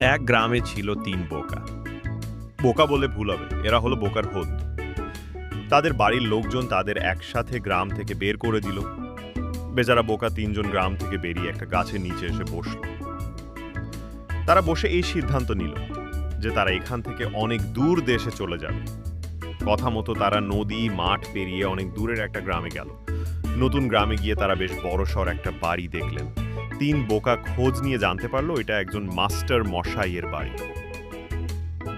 এক গ্রামে ছিল তিন বোকা। বোকা বলে ভুল হবে, এরা হলো বোকার হোদ। তাদের বাড়ির লোকজন তাদের একসাথে গ্রাম থেকে বের করে দিল। বেচারা বোকা তিনজন গ্রাম থেকে বেরিয়ে একটা গাছের নিচে এসে বসল। তারা বসে এই সিদ্ধান্ত নিল যে তারা এখান থেকে অনেক দূর দেশে চলে যাবে। কথা মতো তারা নদী, মাঠ পেরিয়ে অনেক দূরের একটা গ্রামে গেল। নতুন গ্রামে গিয়ে তারা বেশ বড়সড় একটা বাড়ি দেখলেন। তিন বোকা খোঁজ নিয়ে জানতে পারল এটা একজন মাস্টার মশাইয়ের বাড়ি।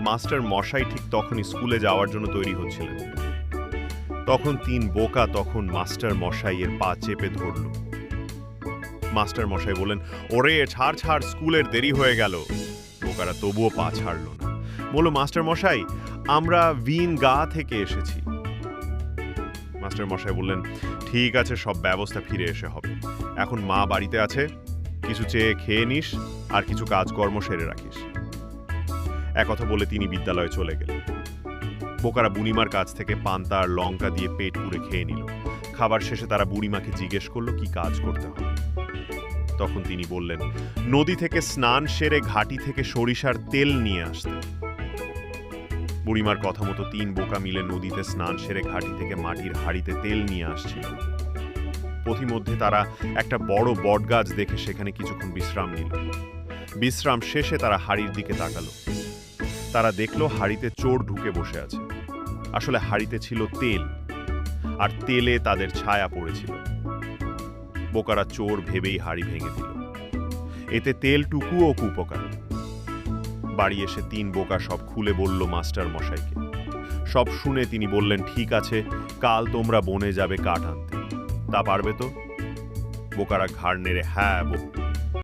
মাস্টার মশাই ঠিক তখনই স্কুলে যাওয়ার জন্য তৈরি হচ্ছিলেন। তখন তিন বোকা তখন মাস্টার মশাইয়ের পা চেপে ধরল। মাস্টার মশাই বললেন, ওরে, ছাড় ছাড়, স্কুলের দেরি হয়ে গেল। বোকারা তবুও পা ছাড়ল না। বলল, মাস্টার মশাই, আমরা ভিন গা থেকে এসেছি। মাস্টার মশাই বললেন, ঠিক আছে, সব ব্যবস্থা ফিরে এসে হবে। এখন মা বাড়িতে আছে কিছু চেয়ে খেয়ে নিস আর কিছু কাজকর্ম সেরে রাখিস। একথা বলে তিনি বিদ্যালয়ে চলে গেলেন। বোকারা বুড়িমার কাছ থেকে পান্তা আর লঙ্কা দিয়ে পেট পুড়ে খেয়ে নিল। খাবার শেষে তারা বুড়িমাকে জিজ্ঞেস করল, কি কাজ করতে হবে? তখন তিনি বললেন, নদী থেকে স্নান সেরে ঘাটি থেকে সরিষার তেল নিয়ে আসতে। বুড়িমার কথা মতো তিন বোকা মিলে নদীতে স্নান সেরে ঘাটি থেকে মাটির হাড়িতে তেল নিয়ে আসছিল। পথিমধ্যে তারা একটা বড় বটগাছ দেখে সেখানে কিছুক্ষণ বিশ্রাম নিল। বিশ্রাম শেষে তারা হাড়ির দিকে তাকালো। তারা দেখল হাড়িতে চোর ঢুকে বসে আছে। আসলে হাড়িতে ছিল তেল, আর তেলে তাদের ছায়া পড়েছিল। বোকারা চোর ভেবেই হাড়ি ভেঙে দিল। এতে তেলটুকুও কুপকার বাড়ি এসে তিন বোকা সব খুলে বলল মাস্টার মশাইকে। সব শুনে তিনি বললেন, ঠিক আছে, কাল তোমরা বনে যাবে কাঠ আনতে। তা পারবে তো? বোকারা ঘাড় নেড়ে হ্যাঁ বো-